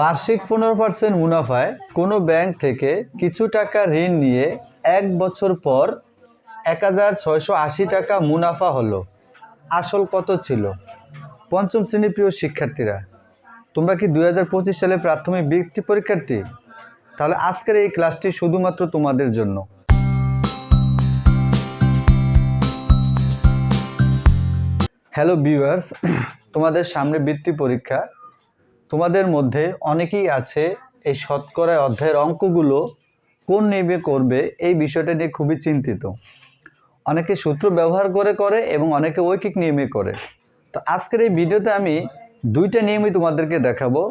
বার্ষিক পনেরো পার্সেন্ট মুনাফায় কোনো ব্যাংক থেকে কিছু টাকা ঋণ নিয়ে এক বছর পর এক হাজার ছয়শো আশি টাকা মুনাফা হলো। আসল কত ছিল? পঞ্চম শ্রেণির প্রিয় শিক্ষার্থীরা, তোমরা কি দুই হাজার পঁচিশ সালে প্রাথমিক বৃত্তি পরীক্ষার্থী? তাহলে আজকের এই ক্লাসটি শুধুমাত্র তোমাদের জন্য। হ্যালো ভিউয়ার্স তোমাদের সামনে বৃত্তি পরীক্ষা তোমাদের মধ্যে অনেকেই আছে এই শতকরা অধ্যায়ের অঙ্কগুলো কোন নিয়মে করবে এই বিষয়টা নিয়ে খুবই চিন্তিত। অনেকে সূত্র ব্যবহার করে করে এবং অনেকে ঐকিক নিয়মে করে। তো আজকের এই ভিডিওতে আমি দুইটা নিয়মই তোমাদেরকে দেখাবো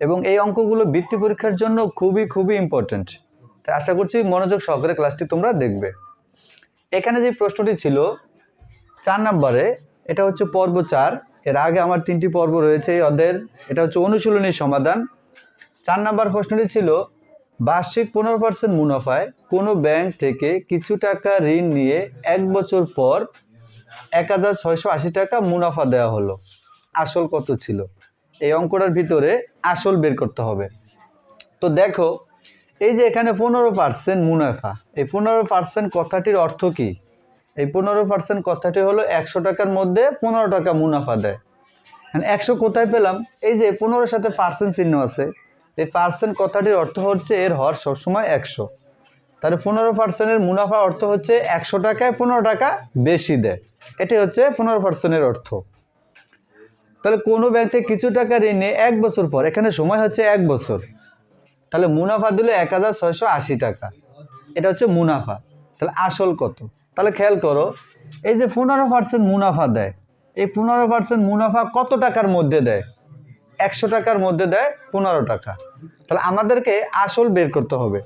এবং এই অঙ্কগুলো বৃত্তি পরীক্ষার জন্য খুবই খুবই ইম্পর্ট্যান্ট তাই আশা করছি মনোযোগ সহকারে ক্লাসটি তোমরা দেখবে। এখানে যে প্রশ্নটি ছিল, চার নম্বরে, এটা হচ্ছে পর্ব চার। এর আগে আমার তিনটি পর্ব রয়েছে এই অধ্যায়ের। এটা হচ্ছে অনুশীলনী সমাধান। চার নাম্বার প্রশ্নটি ছিল, বার্ষিক পনেরো পার্সেন্ট মুনাফায় কোনো ব্যাংক থেকে কিছু টাকা ঋণ নিয়ে এক বছর পর এক হাজার ছয়শো আশি টাকা মুনাফা দেওয়া হলো। আসল কত ছিল? এই অঙ্কটার ভিতরে আসল বের করতে হবে। তো দেখো, এই যে এখানে পনেরো পার্সেন্ট মুনাফা, এই পনেরো পার্সেন্ট কথাটির অর্থ কী? এই পনেরো পার্সেন্ট কথাটি হলো একশো টাকার মধ্যে পনেরো টাকা মুনাফা দেয়। একশো কোথায় পেলাম? এই যে পনেরোর সাথে পার্সেন্ট চিহ্ন আছে, এই পার্সেন্ট কথাটির অর্থ হচ্ছে এর হর সবসময় একশো। তাহলে পনেরো পার্সেন্টের মুনাফা অর্থ হচ্ছে একশো টাকায় পনেরো টাকা বেশি দেয়। এটি হচ্ছে পনেরো পার্সেন্টের অর্থ। তাহলে কোনো ব্যাংক থেকে কিছু টাকা ঋণে এক বছর পর, এখানে সময় হচ্ছে এক বছর। তাহলে মুনাফা দিল এক হাজার ছয়শো আশি টাকা। এটা হচ্ছে মুনাফা। তাহলে আসল কত? তাহলে খেয়াল করো, এই যে পনেরো পার্সেন্ট মুনাফা দেয়, এই পনেরো পার্সেন্ট মুনাফা কত টাকার মধ্যে দেয়? একশো টাকার মধ্যে দেয় পনেরো টাকা। তাহলে আমাদেরকে আসল বের করতে হবে।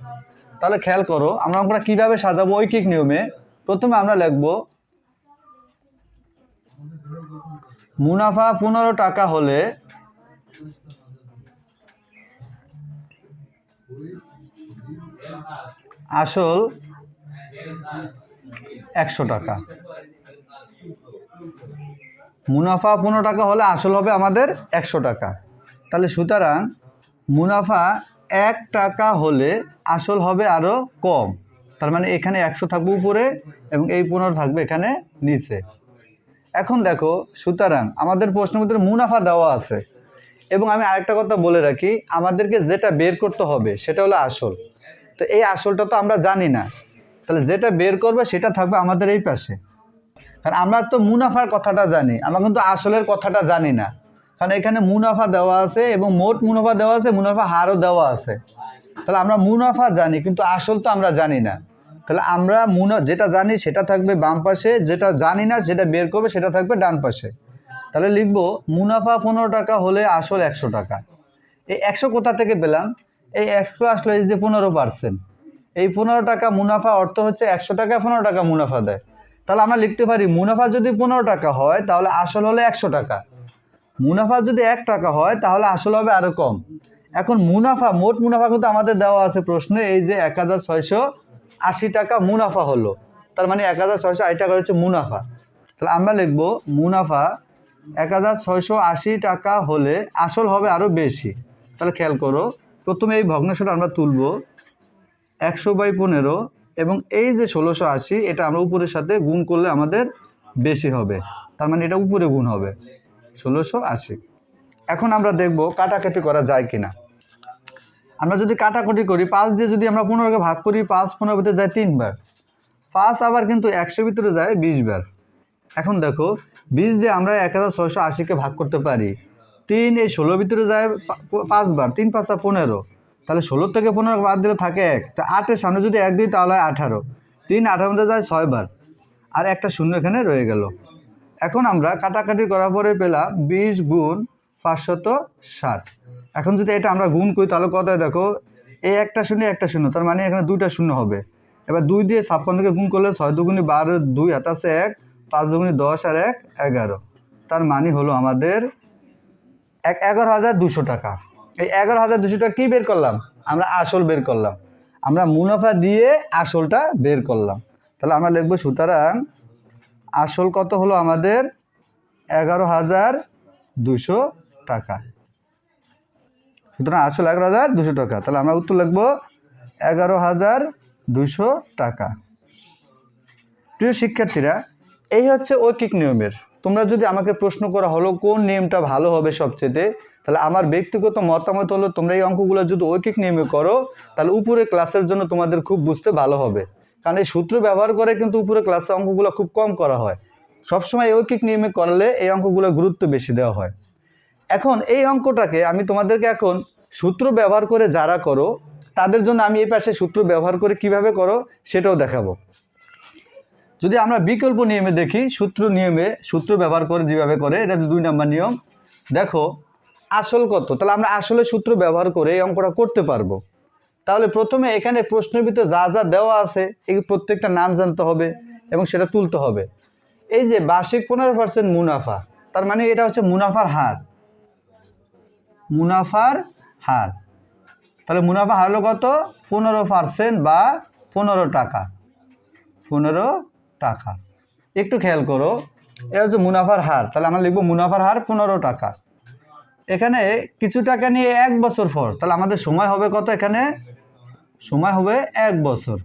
তাহলে খেয়াল করো, আমরা আমরা কীভাবে সাজাবো ঐকিক নিয়মে? প্রথমে আমরা লিখব, মুনাফা পনেরো টাকা হলে আসল একশো টাকা। মুনাফা পনেরো টাকা হলে আসল হবে আমাদের একশো টাকা। তাহলে সুতরাং মুনাফা এক টাকা হলে আসল হবে আরও কম। তার মানে এখানে একশো থাকবে উপরে এবং এই পনেরো থাকবে এখানে নিচে। এখন দেখো, সুতরাং আমাদের প্রশ্নের ভিতরে মুনাফা দেওয়া আছে। এবং আমি আরেকটা কথা বলে রাখি, আমাদেরকে যেটা বের করতে হবে সেটা হলো আসল। তো এই আসলটা তো আমরা জানি না। তাহলে যেটা বের করবে সেটা থাকবে আমাদের এই পাশে। কারণ আমরা তো মুনাফার কথাটা জানি, আমরা কিন্তু আসলের কথাটা জানি না। কারণ এখানে মুনাফা দেওয়া আছে এবং মোট মুনাফা দেওয়া আছে, মুনাফা হারও দেওয়া আছে। তাহলে আমরা মুনাফা জানি, কিন্তু আসল তো আমরা জানি না। তাহলে আমরা মুনা, যেটা জানি সেটা থাকবে বাম পাশে, যেটা জানি না যেটা বের করবে সেটা থাকবে ডান পাশে। তাহলে লিখব, মুনাফা পনেরো টাকা হলে আসল একশো টাকা। এই একশো কোথা থেকে পেলাম? এই একশো আসলে এই যে পনেরো পার্সেন্ট এই পনেরো টাকা মুনাফা অর্থ হচ্ছে একশো টাকা পনেরো টাকা মুনাফা দেয়। তাহলে আমরা লিখতে পারি, মুনাফা যদি পনেরো টাকা হয়, তাহলে আসল হলে একশো টাকা। মুনাফা যদি এক টাকা হয়, তাহলে আসল হবে আরও কম। এখন মুনাফা, মোট মুনাফা কিন্তু আমাদের দেওয়া আছে প্রশ্নে, এই যে এক হাজার ছয়শো আশি টাকা মুনাফা হলো। তার মানে এক হাজার ছয়শো আশি টাকা হচ্ছে মুনাফা। তাহলে আমরা লিখব, মুনাফা এক হাজার ছয়শো আশি টাকা হলে আসল হবে আরও বেশি। তাহলে খেয়াল করো, প্রথমে এই ভগ্নাংশটা আমরা তুলব। একশো বাই পনেরো এবং এই যে ষোলোশো আশি, এটা আমরা উপরের সাথে গুণ করলে আমাদের বেশি হবে। তার মানে এটা উপরে গুণ হবে, ষোলোশো আশি। এখন আমরা দেখব কাটাকাটি করা যায় কিনা। আমরা যদি কাটাকুটি করি, পাঁচ দিয়ে যদি আমরা পনেরোকে ভাগ করি, পাঁচ পনেরো ভিতরে যায় তিনবার পাঁচ আবার কিন্তু একশো ভিতরে যায় বিশ বার। এখন দেখো, বিশ দিয়ে আমরা এক হাজার ছয়শো আশিকে ভাগ করতে পারি। তিন এই ষোলো ভিতরে যায় পাঁচবার তিন পাঁচটা পনেরো। তাহলে ষোলো থেকে পনেরো বাদ দিলে থাকে এক। তা আটের সামনে যদি এক দিই, তাহলে হয় আঠারো। তিন আঠারো মধ্যে যায় ছয়বার আর একটা শূন্য এখানে রয়ে গেল। এখন আমরা কাটাকাটি করার পরে পেলাম বিশ গুণ পাঁচশত ষাট। এখন যদি এটা আমরা গুণ করি, তাহলে কত দেখো? এই একটা শূন্য একটা শূন্য। তার মানে এখানে দুইটা শূন্য হবে। এবার দুই দিয়ে ছাপ্পান্নকে গুণ করলে ছয় দুগুণি বারো দুই হাত আছে এক, পাঁচ দুগুণি দশ আর এক, এগারো। তার মানে হলো আমাদের এক এগারো হাজার দুশো টাকা। এই এগারো হাজার দুশো টাকা কী বের করলাম? আমরা আসল বের করলাম। আমরা মুনাফা দিয়ে আসলটা বের করলাম। তাহলে আমরা লিখব, সুতরাং আসল কত হলো আমাদের? এগারো হাজার দুশো টাকা। সুতরাং আসল এগারো হাজার দুশো টাকা। তাহলে আমরা উত্তর লিখব, এগারো হাজার দুশো টাকা। প্রিয় শিক্ষার্থীরা, এই হচ্ছে ঐকিক নিয়মের তোমরা যদি আমাকে প্রশ্ন করা, হলো কোন নিয়মটা ভালো হবে সবচেয়ে? তাহলে আমার ব্যক্তিগত মতামত হলো, তোমরা এই অঙ্কগুলো যদি ঐকিক নিয়মে করো, তাহলে উপরে ক্লাসের জন্য তোমাদের খুব বুঝতে ভালো হবে। কারণ এই সূত্র ব্যবহার করে কিন্তু উপরে ক্লাসে অঙ্কগুলো খুব কম করা হয়। সবসময় ঐকিক নিয়মে করলে এই অঙ্কগুলো গুরুত্ব বেশি দেওয়া হয়। এখন এই অঙ্কটাকে আমি তোমাদেরকে এখন সূত্র ব্যবহার করে যারা করো, তাদের জন্য আমি এই পাশে সূত্র ব্যবহার করে কীভাবে করো, সেটাও দেখাবো। যদি আমরা বিকল্প নিয়মে দেখি, সূত্র নিয়মে, সূত্র ব্যবহার করে যেভাবে করে, এটা দুই নম্বর নিয়ম। দেখো, আসল কত? তাহলে আমরা আসলে সূত্র ব্যবহার করে এই অঙ্কটা করতে পারব। তাহলে প্রথমে এখানে প্রশ্নের ভিতরে যা যা দেওয়া আছে, এই প্রত্যেকটা নাম জানতে হবে এবং সেটা তুলতে হবে। এই যে বার্ষিক পনেরো পার্সেন্ট মুনাফা, তার মানে এটা হচ্ছে মুনাফার হার। মুনাফার হার। তাহলে মুনাফা হার হলো কত? পনেরো পার্সেন্ট বা পনেরো টাকা। পনেরো টাকা। একটু খেয়াল করো এটা হচ্ছে মুনাফার হার, তাহলে আমরা লিখব মুনাফার হার পনেরো টাকা। এখানে কিছু টাকা নিয়ে এক বছর পর, তাহলে আমাদের সময় হবে কত এখানে? সময় হবে এক বছর।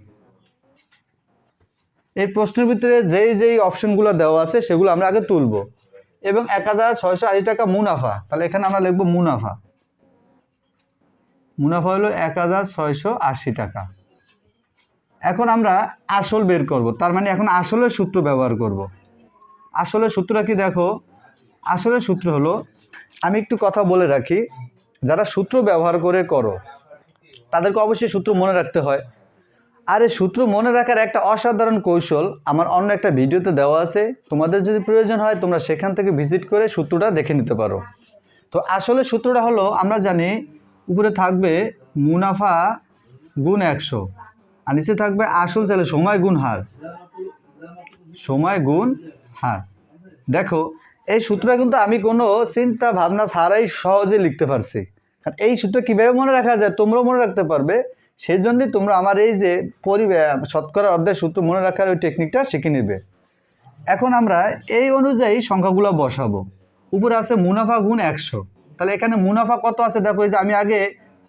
এই প্রশ্নের ভিতরে যেই যেই অপশনগুলো দেওয়া আছে, সেগুলো আমরা আগে তুলব। এবং এক হাজার ছয়শো আশি টাকা মুনাফা, তাহলে এখানে আমরা লিখব মুনাফা। মুনাফা হলো এক হাজার ছয়শো আশি টাকা। এখন আমরা আসল বের করব। তার মানে এখন আসলের সূত্র ব্যবহার করব। আসলের সূত্রটা কি দেখো? আসলের সূত্র হলো, আমি একটু কথা বলে রাখি, যারা সূত্র ব্যবহার করে করো, তাদেরকে অবশ্যই সূত্র মনে রাখতে হয়। আর এই সূত্র মনে রাখার একটা অসাধারণ কৌশল আমার অন্য একটা ভিডিওতে দেওয়া আছে। তোমাদের যদি প্রয়োজন হয়, তোমরা সেখান থেকে ভিজিট করে সূত্রটা দেখে নিতে পারো। তো আসলে সূত্রটা হলো, আমরা জানি, উপরে থাকবে মুনাফা গুণ একশো। আর নিচে থাকবে আসল চাইলে সময় গুণ হার। সময় গুণ হার। দেখো, এই সূত্রটা কিন্তু আমি কোনো চিন্তা ভাবনা ছাড়াই সহজে লিখতে পারছি। কারণ এই সূত্র কীভাবে মনে রাখা যায় তোমরাও মনে রাখতে পারবে। সেই জন্যই তোমরা আমার এই যে পরিবে শতকরা অধ্যায় সূত্র মনে রাখার ওই টেকনিকটা শিখে নেবে। এখন আমরা এই অনুযায়ী সংখ্যাগুলো বসাবো। উপরে আছে মুনাফা গুণ একশো। তাহলে এখানে মুনাফা কত আছে? দেখো, এই যে আমি আগে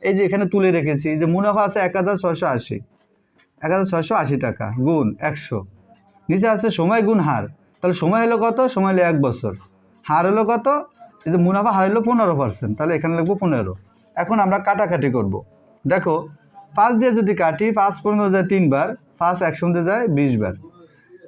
এই যে এখানে তুলে রেখেছি যে মুনাফা আছে এক হাজার ছয়শো আশি। এক হাজার ছয়শো আশি টাকা, গুণ একশো। নিচে আছে সময় গুণ হার। তাহলে সময় হলো কত? সময় হলো এক বছর। হার হলো কত? এই যে মুনাফা হার হলো পনেরো পার্সেন্ট তাহলে এখানে লিখব পনেরো। এখন আমরা কাটাকাটি করব। দেখো, পাঁচ দিয়ে যদি কাটি, পাঁচ পনেরো যায় তিনবার পাঁচ একশো মধ্যে যায় বিশ বার।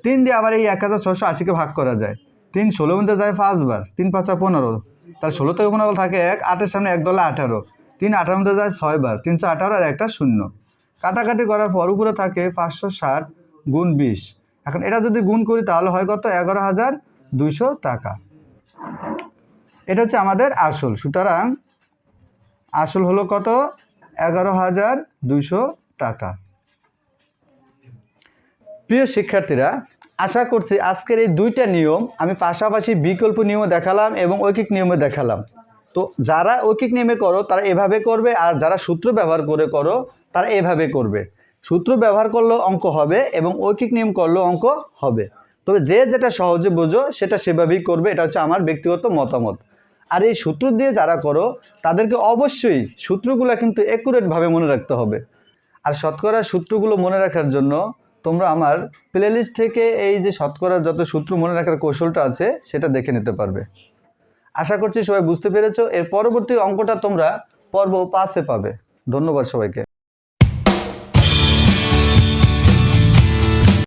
তিন দিয়ে আবার এই এক হাজার ছশো আশিকে ভাগ করা যায়। তিন ষোলো মধ্যে যায় পাঁচবার তিন পাঁচা পনেরো। তাহলে ষোলো থেকে পনেরো থাকে এক, আটের সামনে এক দলে আঠারো। তিন আঠারো মধ্যে যায় ছয়বার তিনশো আঠারো আর একটা শূন্য। কাটাকাটি করার পর উপরে থাকে পাঁচশো ষাট গুণ বিশ। এখন এটা যদি গুণ করি তাহলে হয় কত? এগারো হাজার দুইশো টাকা। এটা হচ্ছে আমাদের আসল। সুতরাং আসল হলো কত? এগারো হাজার দুইশো টাকা। প্রিয় শিক্ষার্থীরা, আশা করছি আজকের এই দুইটা নিয়ম আমি পাশাপাশি বিকল্প নিয়মও দেখালাম এবং ঐকিক নিয়মে দেখালাম। তো যারা ঐকিক নিয়মে করো, তারা এভাবে করবে, আর যারা সূত্র ব্যবহার করে করো, তারা এভাবে করবে। সূত্র ব্যবহার করলেও অঙ্ক হবে এবং ঐকিক নিয়ম করলেও অঙ্ক হবে। তবে যে যেটা সহজে বোঝো, সেটা সেভাবেই করবে, এটা হচ্ছে আমার ব্যক্তিগত মতামত। আর এই সূত্র দিয়ে যারা করো, তাদেরকে অবশ্যই সূত্রগুলো কিন্তু অ্যাকুরেটভাবে মনে রাখতে হবে। আর শতকরা সূত্রগুলো মনে রাখার জন্য তোমরা আমার প্লেলিস্ট থেকে এই যে শতকরা যত সূত্র মনে রাখার কৌশলটা আছে, সেটা দেখে নিতে পারবে। আশা করছি সবাই বুঝতে পেরেছ। এর পরবর্তী অঙ্কটা তোমরা পর্ব পাঁচে পাবে। ধন্যবাদ সবাইকে।